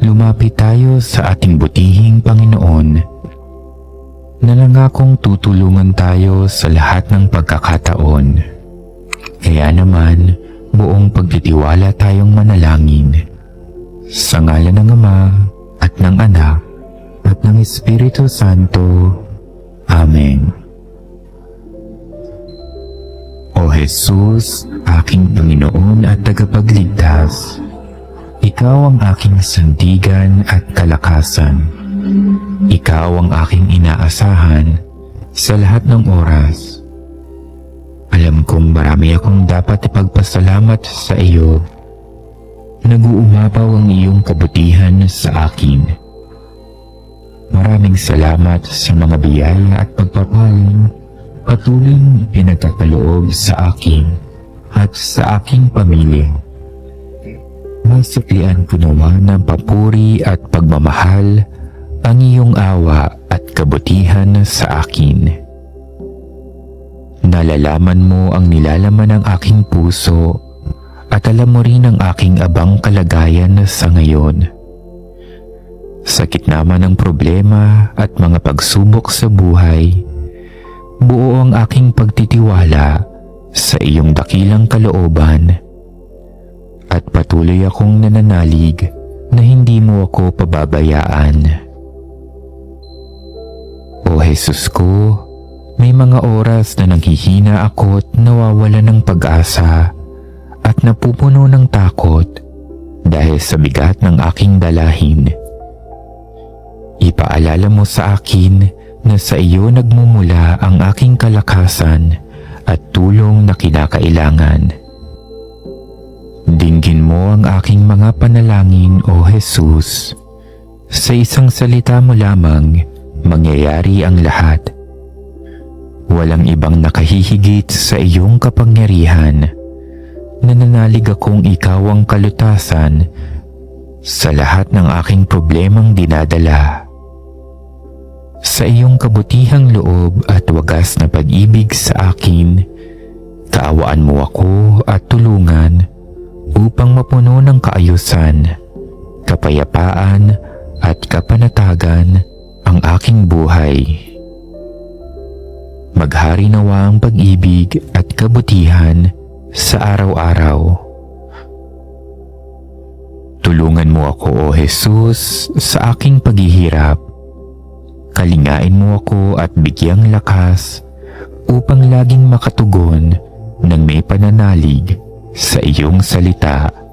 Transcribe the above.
lumapit tayo sa ating butihing Panginoon na nangakong tutulungan tayo sa lahat ng pagkakataon. Kaya naman, buong pagtitiwala tayong manalangin. Sa ngalan ng Ama at ng Anak at ng Espiritu Santo. Amen. O Jesus, aking Panginoon at tagapagligtas, Ikaw ang aking sandigan at kalakasan. Ikaw ang aking inaasahan sa lahat ng oras. Alam kong marami akong dapat ipagpasalamat sa iyo. Nag-uumapaw ang iyong kabutihan sa akin. Maraming salamat sa mga biyaya at pagpapalang patuloy pinagkakaloob sa akin at sa aking pamilya. Masuklian ko naman ng papuri at pagmamahal ang iyong awa at kabutihan sa akin. Nalalaman mo ang nilalaman ng aking puso at alam mo rin ang aking abang kalagayan sa ngayon. Sa gitna man ng problema at mga pagsubok sa buhay, buo ang aking pagtitiwala sa iyong dakilang kalooban patuloy akong nananalig na hindi mo ako pababayaan. O Jesus ko, may mga oras na nanghihina ako at nawawala ng pag-asa at napupuno ng takot dahil sa bigat ng aking dalahin. Ipaalala mo sa akin na sa iyo nagmumula ang aking kalakasan at tulong na kinakailangan. Dinggin mo ang aking mga panalangin o Jesus. Sa isang salita mo lamang, mangyayari ang lahat. Walang ibang nakahihigit sa iyong kapangyarihan. Nananalig akong ikaw ang kalutasan sa lahat ng aking problemang dinadala. Sa iyong kabutihang loob at wagas na pag-ibig sa akin, kaawaan mo ako at tulungan upang mapuno ng kaayusan, kapayapaan at kapanatagan ang aking buhay. Maghari nawa ang pag-ibig at kabutihan sa araw-araw. Tulungan mo ako o Jesus sa aking paghihirap. Kalingain mo ako at bigyang lakas upang laging makatugon ng may pananalig sa iyong salita.